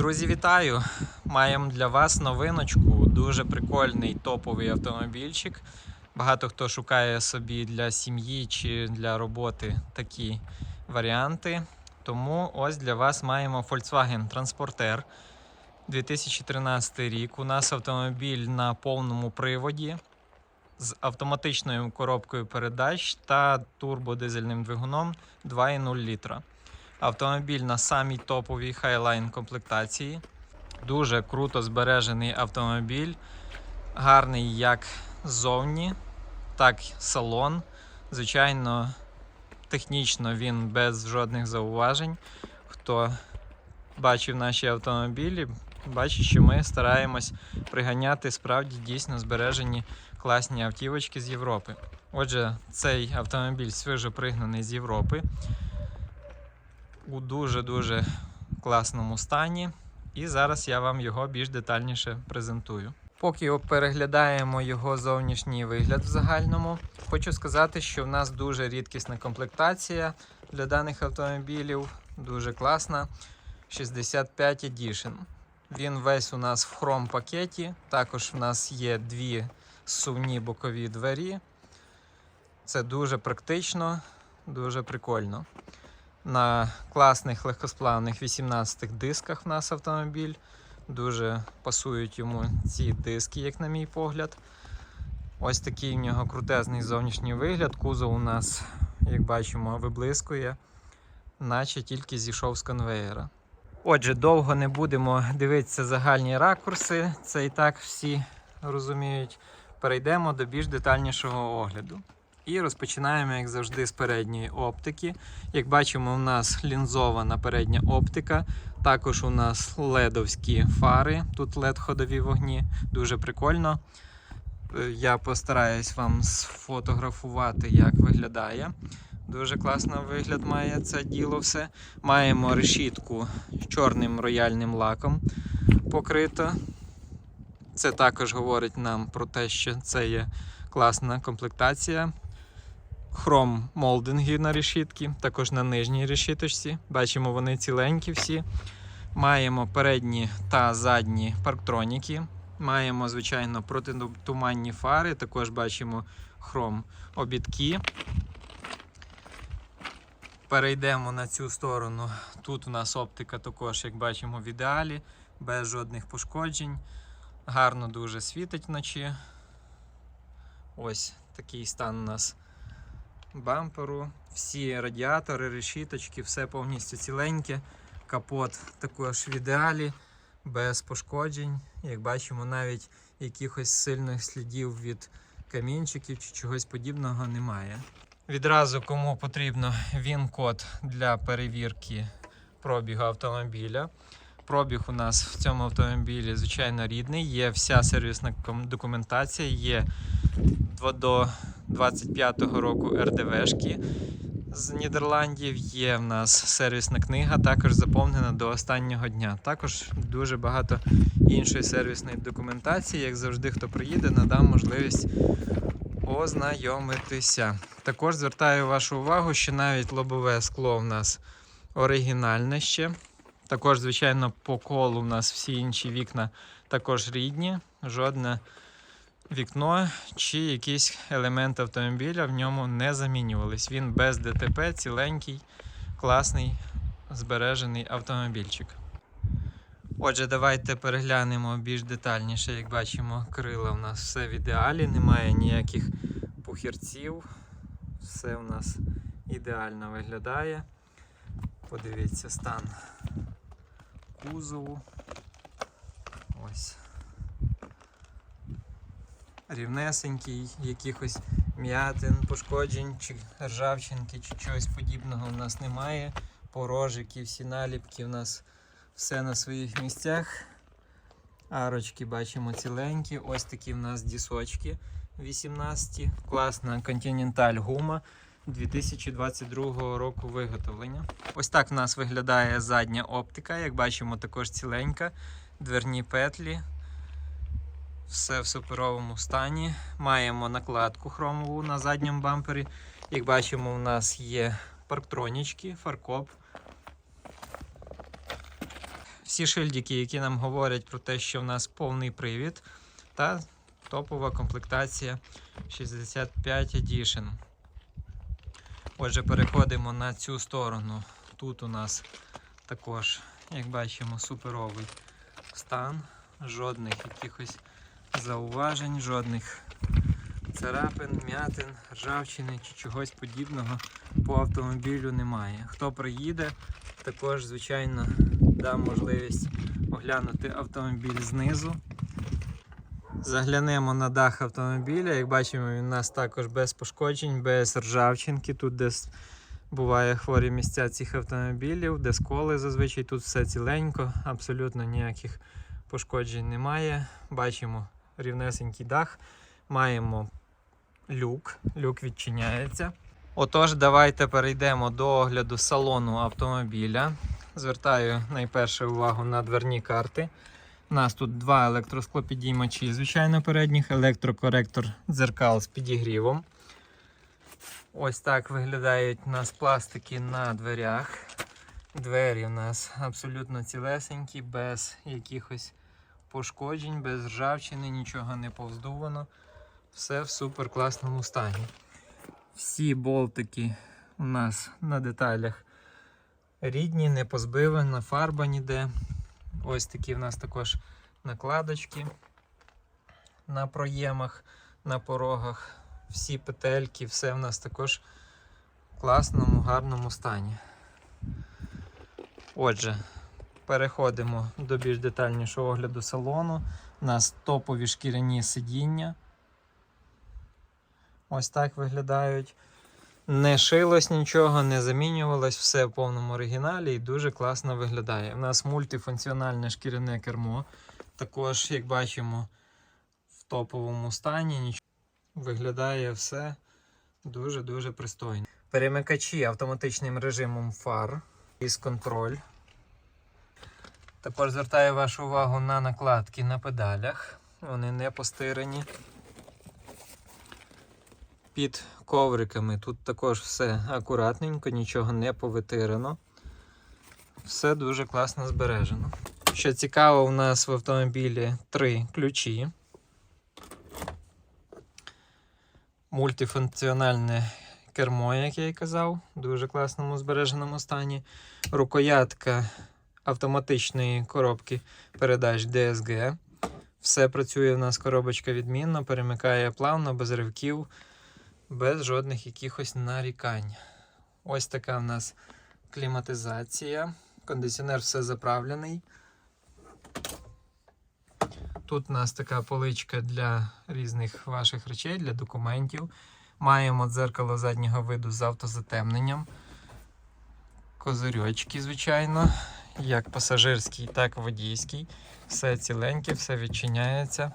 Друзі, вітаю! Маємо для вас новиночку. Дуже прикольний топовий автомобільчик. Багато хто шукає собі для сім'ї чи для роботи такі варіанти. Тому ось для вас маємо Volkswagen Transporter 2013 рік. У нас автомобіль на повному приводі з автоматичною коробкою передач та турбодизельним двигуном 2,0 літра. Автомобіль на самій топовій Highline комплектації. Дуже круто збережений автомобіль. Гарний як ззовні, так і салон. Звичайно, технічно він без жодних зауважень. Хто бачив наші автомобілі, бачить, що ми стараємось приганяти справді дійсно збережені класні автівочки з Європи. Отже, цей автомобіль свіжо пригнаний з Європи у дуже-дуже класному стані. І зараз я вам його більш детальніше презентую. Поки переглядаємо його зовнішній вигляд в загальному, хочу сказати, що в нас дуже рідкісна комплектація для даних автомобілів, дуже класна. 65 Edition. Він весь у нас в хром пакеті. Також в нас є дві сувні бокові двері. Це дуже практично, дуже прикольно. На класних легкосплавних 18 дисках в нас автомобіль. Дуже пасують йому ці диски, як на мій погляд. Ось такий в нього крутезний зовнішній вигляд. Кузов у нас, як бачимо, виблискує, наче тільки зійшов з конвеєра. Отже, довго не будемо дивитися загальні ракурси, це і так всі розуміють. Перейдемо до більш детальнішого огляду. І розпочинаємо, як завжди, з передньої оптики. Як бачимо, у нас лінзована передня оптика. Також у нас ледовські фари, тут LED-ходові вогні, дуже прикольно. Е, Я постараюсь вам сфотографувати, як виглядає. Дуже класно вигляд має це діло все. Маємо решітку з чорним рояльним лаком покрито. Це також говорить нам про те, що це є класна комплектація. Хром молдинги на решітки, також на нижній решіточці. Бачимо, вони ціленькі всі. Маємо передні та задні парктроніки. Маємо, звичайно, протитуманні фари, також бачимо хром обідки. Перейдемо на цю сторону. Тут у нас оптика також, як бачимо, в ідеалі, без жодних пошкоджень. Гарно дуже світить вночі. Ось такий стан у нас бамперу. Всі радіатори, решіточки, все повністю ціленьке. Капот також в ідеалі, без пошкоджень. Як бачимо, навіть якихось сильних слідів від камінчиків чи чогось подібного немає. Відразу кому потрібно він-код для перевірки пробігу автомобіля. Пробіг у нас в цьому автомобілі, звичайно, рідний. Є вся сервісна документація, є до 25-го року РДВшки з Нідерландів. Є в нас сервісна книга, також заповнена до останнього дня. Також дуже багато іншої сервісної документації. Як завжди, хто приїде, надам можливість ознайомитися. Також звертаю вашу увагу, що навіть лобове скло в нас оригінальне ще. Також, звичайно, по колу у нас всі інші вікна також рідні. Жодне вікно чи якийсь елемент автомобіля в ньому не замінювались. Він без ДТП, ціленький, класний, збережений автомобільчик. Отже, давайте переглянемо більш детальніше. Як бачимо, крила у нас все в ідеалі, немає ніяких пухірців. Все у нас ідеально виглядає. Подивіться стан кузову. Рівнесенький, якихось м'ятин, пошкоджень, чи ржавчинки, чи чогось подібного у нас немає. Порожики, всі наліпки у нас все на своїх місцях. Арочки бачимо ціленькі. Ось такі в нас дісочки 18. Класна Continental гума 2022 року виготовлення. Ось так в нас виглядає задня оптика. Як бачимо, також ціленька. Дверні петлі. Все в суперовому стані. Маємо накладку хромову на задньому бампері. Як бачимо, у нас є парктронічки, фаркоп. всі шильдики, які нам говорять про те, що в нас повний привід та топова комплектація 65 Edition. Отже, переходимо на цю сторону. Тут у нас також, як бачимо, суперовий стан, жодних якихось зауважень, жодних царапин, м'ятин, ржавчини чи чогось подібного по автомобілю немає. Хто приїде, також, звичайно, дам можливість оглянути автомобіль знизу. Заглянемо на дах автомобіля. Як бачимо, він у нас також без пошкоджень, без ржавчинки. Тут десь буває хворі місця цих автомобілів, де сколи зазвичай тут все ціленько, абсолютно ніяких пошкоджень немає. Бачимо рівнесенький дах. Маємо люк, люк відчиняється. Отож, давайте перейдемо до огляду салону автомобіля. Звертаю найперше увагу на дверні карти. У нас тут два електросклопідіймачі, звичайно, передніх, електрокоректор дзеркал з підігрівом. Ось так виглядають у нас пластики на дверях. Двері у нас абсолютно цілесенькі, без якихось пошкоджень, без ржавчини, нічого не повздувано. Все в супер класному стані. Всі болтики у нас на деталях рідні, не позбивана, фарба ніде. Ось такі в нас також накладочки на проємах, на порогах. Всі петельки, все в нас також в класному, гарному стані. Отже, переходимо до більш детальнішого огляду салону. У нас топові шкіряні сидіння. Ось так виглядають. Не шилось нічого, не замінювалось, все в повному оригіналі і дуже класно виглядає. У нас мультифункціональне шкіряне кермо. Також, як бачимо, в топовому стані. Виглядає все дуже-дуже пристойно. Перемикачі автоматичним режимом фар із контроль. Також звертаю вашу увагу на накладки на педалях. Вони не постирані під ковриками. Тут також все акуратненько, нічого не повитирано. Все дуже класно збережено. Що цікаво, у нас в автомобілі три ключі. Мультифункціональне кермо, як я і казав, в дуже класному збереженому стані. Рукоятка автоматичної коробки передач DSG. Все працює у нас коробочка відмінно, перемикає плавно, без ривків без жодних якихось нарікань. Ось така в нас кліматизація. Кондиціонер все заправлений. Тут у нас така поличка для різних ваших речей, для документів. Маємо дзеркало заднього виду з автозатемненням. Козирьочки, звичайно, як пасажирський, так і водійський. Все ціленьке, все відчиняється.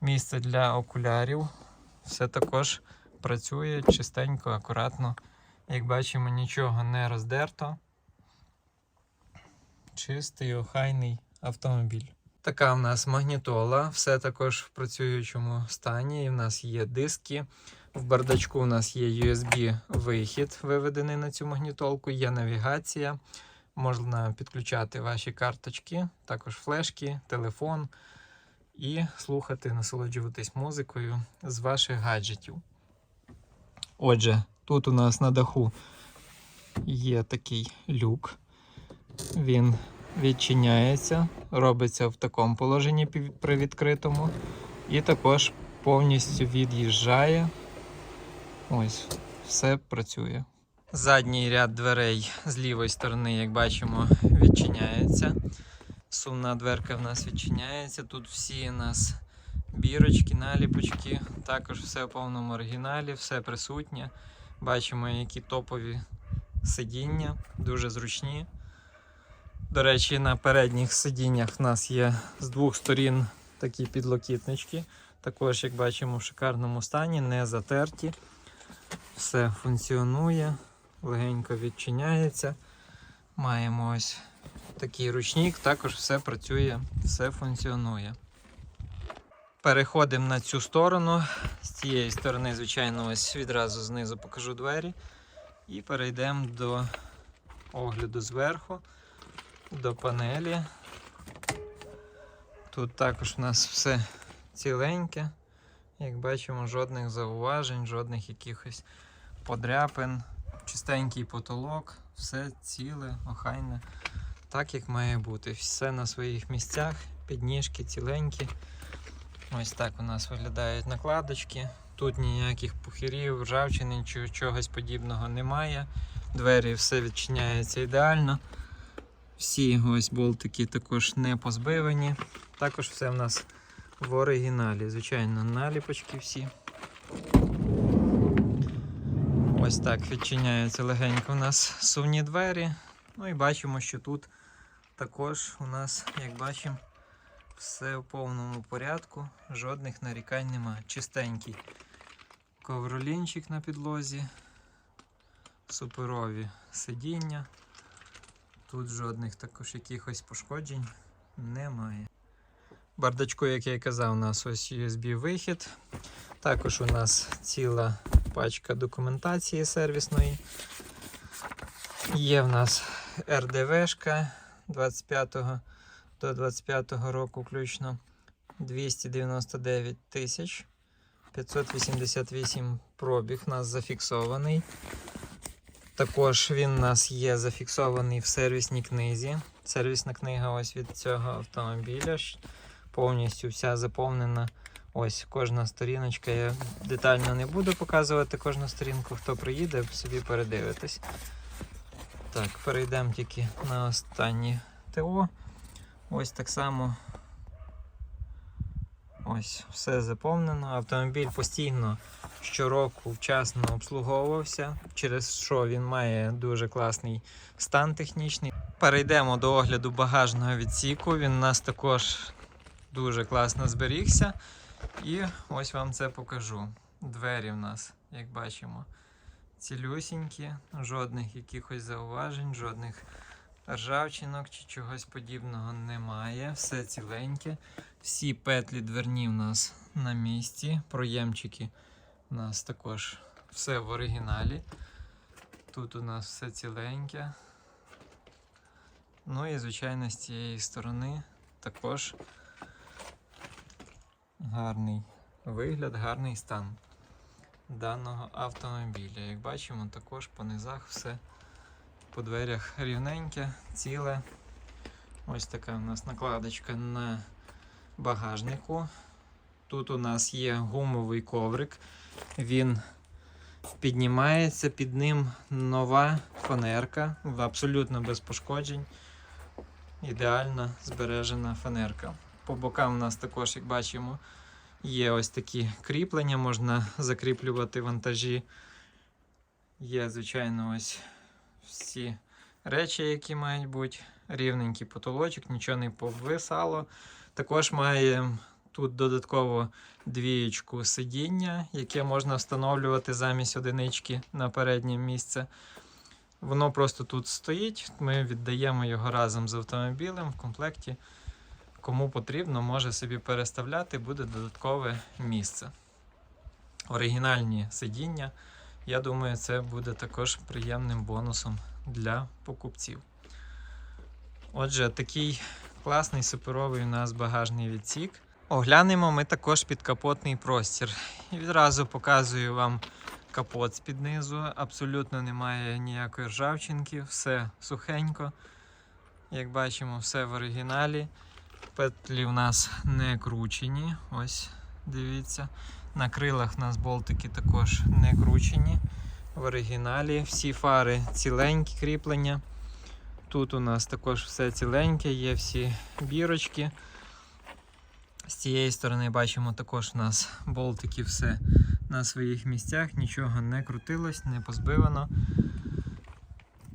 Місце для окулярів. Все також працює чистенько, акуратно. Як бачимо, нічого не роздерто. Чистий, охайний автомобіль. Така в нас магнітола, все також в працюючому стані. І в нас є диски. В бардачку у нас є USB-вихід, виведений на цю магнітолку, є навігація. Можна підключати ваші карточки, також флешки, телефон і слухати, насолоджуватись музикою з ваших гаджетів. Отже, тут у нас на даху є такий люк. Він відчиняється, робиться в такому положенні при відкритому. І також повністю від'їжджає. Ось, все працює. Задній ряд дверей з лівої сторони, як бачимо, відчиняється. Сумна дверка в нас відчиняється. Тут всі у нас бірочки, наліпочки. Також все в повному оригіналі, все присутнє. Бачимо, які топові сидіння, дуже зручні. До речі, на передніх сидіннях в нас є з двох сторін такі підлокітнички. Також, як бачимо, в шикарному стані, не затерті. Все функціонує, легенько відчиняється. Маємо ось такий ручник, також все працює, все функціонує. Переходимо на цю сторону. З цієї сторони, звичайно, ось відразу знизу покажу двері. І перейдемо до огляду зверху, до панелі. Тут також у нас все ціленьке. Як бачимо, жодних зауважень, жодних якихось подряпин, чистенький потолок, все ціле, охайне, так як має бути. Все на своїх місцях, підніжки ціленькі. Ось так у нас виглядають накладочки. Тут ніяких пухирів, ржавчини чи чогось подібного немає. Двері все відчиняється ідеально. Всі ось болтики також не позбивані. Також все в нас в оригіналі. Звичайно, наліпочки всі. Ось так відчиняються легенько у нас сувні двері. Ну і бачимо, що тут також у нас, як бачимо, все в повному порядку, жодних нарікань немає. Чистенький ковролінчик на підлозі, суперові сидіння. Тут жодних також якихось пошкоджень немає. Бардачку, як я і казав, у нас ось USB-вихід. Також у нас ціла пачка документації сервісної. Є в нас РДВшка 25 до 25 року включно 299 тисяч 588 пробіг у нас зафіксований. Також він у нас є зафіксований в сервісній книзі. Сервісна книга ось від цього автомобіля. Повністю вся заповнена. Ось кожна сторіночка. Я детально не буду показувати кожну сторінку. Хто приїде, собі передивитись. Так, перейдемо тільки на останнє ТО. Ось так само. Ось, все заповнено. Автомобіль постійно щороку вчасно обслуговувався, через що він має дуже класний стан технічний. Перейдемо до огляду багажного відсіку. Він у нас також дуже класно зберігся. І ось вам це покажу. Двері в нас, як бачимо, цілюсінькі, жодних якихось зауважень, жодних ржавчинок чи чогось подібного немає. Все ціленьке. Всі петлі дверні в нас на місці. Проємчики у нас також все в оригіналі. Тут у нас все ціленьке. Ну і, звичайно, з цієї сторони також гарний вигляд, гарний стан даного автомобіля. Як бачимо, також по низах все по дверях рівненьке, ціле. Ось така у нас накладочка на багажнику. Тут у нас є гумовий коврик. Він піднімається, під ним нова фанерка, абсолютно без пошкоджень. Ідеально збережена фанерка. По бокам у нас також, як бачимо, є ось такі кріплення, можна закріплювати вантажі. Є, звичайно, ось всі речі, які мають бути. Рівненький потолочок, нічого не повисало. Також має тут додатково двієчку сидіння, яке можна встановлювати замість одинички на переднє місце. Воно просто тут стоїть. Ми віддаємо його разом з автомобілем в комплекті. Кому потрібно, може собі переставляти, буде додаткове місце. Оригінальні сидіння. Я думаю, це буде також приємним бонусом для покупців. Отже, такий класний суперовий у нас багажний відсік. Оглянемо ми також підкапотний простір. І відразу показую вам капот з-під низу. Абсолютно немає ніякої ржавчинки, все сухенько. Як бачимо, все в оригіналі. Петлі у нас не кручені. Ось, дивіться. На крилах у нас болтики також не кручені. В оригіналі. Всі фари ціленькі кріплення. Тут у нас також все ціленьке, є всі бірочки. З цієї сторони бачимо також у нас болтики все на своїх місцях, нічого не крутилось, не позбивано.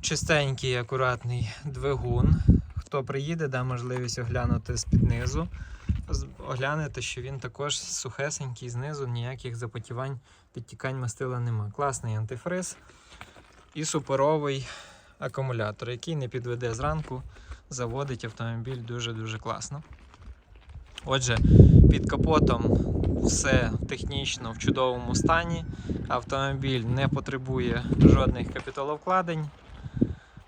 Чистенький, акуратний двигун. Хто приїде, да можливість оглянути з-під низу. Оглянете, що він також сухесенький знизу, ніяких запотівань, підтікань мастила нема. Класний антифриз і суперовий акумулятор, який не підведе зранку, заводить автомобіль дуже-дуже класно. Отже, під капотом все технічно в чудовому стані. Автомобіль не потребує жодних капіталовкладень.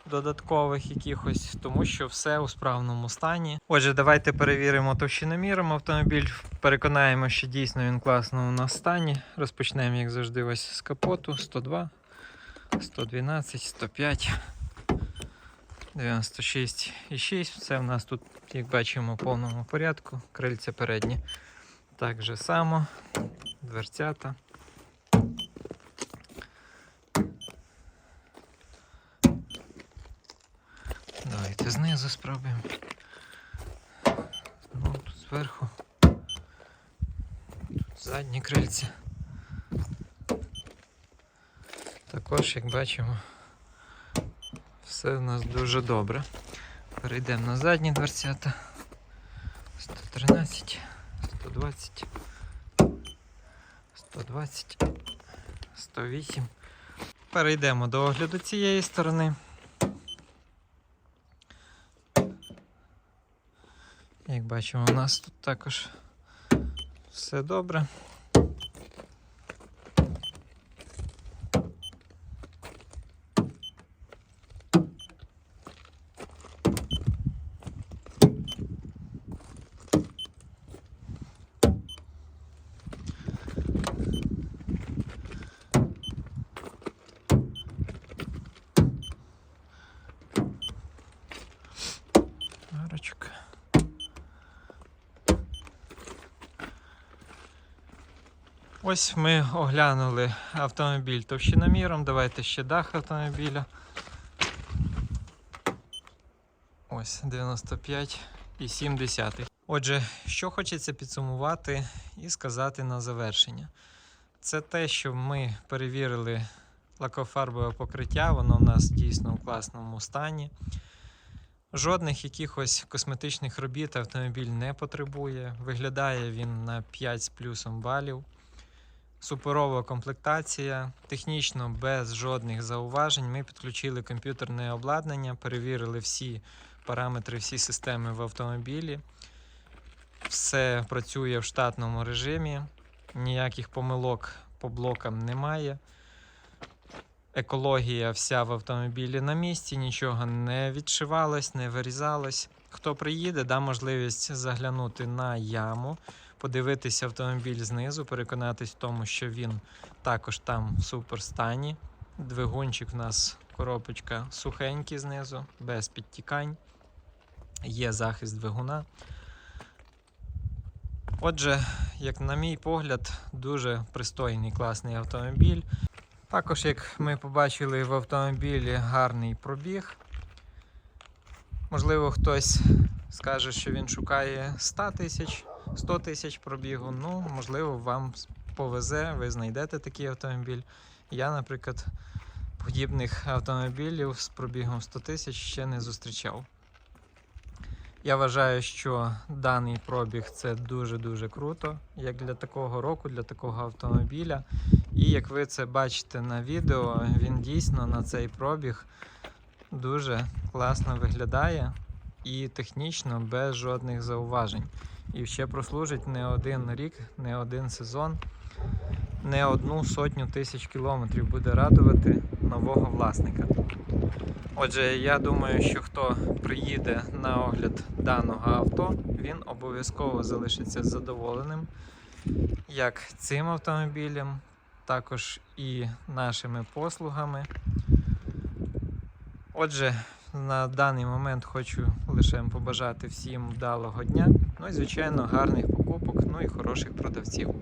Додаткових якихось, тому що все у справному стані. Отже, давайте перевіримо товщиноміром автомобіль. Переконаємо, що дійсно він класно у нас стані. Розпочнемо, як завжди, ось з капоту 102, 112, 105. 96,6. Все в нас тут, як бачимо, в повному порядку. Крильця передні. Так же само. Дверцята. Давайте знизу спробуємо. Ну, тут зверху. Тут задні крильця. Також, як бачимо, все в нас дуже добре. Перейдемо на задні дверцята. 113, 120, 120, 108. Перейдемо до огляду цієї сторони. Бачимо, у нас тут також все добре. Ось ми оглянули автомобіль товщиноміром. Давайте ще дах автомобіля. Ось 95,7. Отже, що хочеться підсумувати і сказати на завершення. Це те, що ми перевірили лакофарбове покриття, воно в нас дійсно у класному стані. Жодних якихось косметичних робіт автомобіль не потребує. Виглядає він на 5 з плюсом балів. Суперова комплектація, технічно без жодних зауважень. Ми підключили комп'ютерне обладнання, перевірили всі параметри, всі системи в автомобілі. Все працює в штатному режимі, ніяких помилок по блокам немає. Екологія вся в автомобілі на місці, нічого не відшивалось, не вирізалось. Хто приїде, да можливість заглянути на яму, подивитися автомобіль знизу, переконатись в тому, що він також там в супер стані. Двигунчик в нас коробочка сухенький знизу, без підтікань. Є захист двигуна. Отже, як на мій погляд, дуже пристойний класний автомобіль. Також, як ми побачили в автомобілі гарний пробіг. Можливо, хтось скаже, що він шукає 100 тисяч, 100 тисяч пробігу. Ну, можливо, вам повезе, ви знайдете такий автомобіль. Я, наприклад, подібних автомобілів з пробігом 100 тисяч ще не зустрічав. Я вважаю, що даний пробіг це дуже-дуже круто, як для такого року, для такого автомобіля. І як ви це бачите на відео, він дійсно на цей пробіг дуже класно виглядає і технічно без жодних зауважень. І ще прослужить не один рік, не один сезон, не одну сотню тисяч кілометрів буде радувати нового власника. Отже, я думаю, що хто приїде на огляд даного авто, він обов'язково залишиться задоволеним як цим автомобілем, також і нашими послугами. Отже, на даний момент хочу лише побажати всім вдалого дня, ну і, звичайно, гарних покупок, ну і хороших продавців.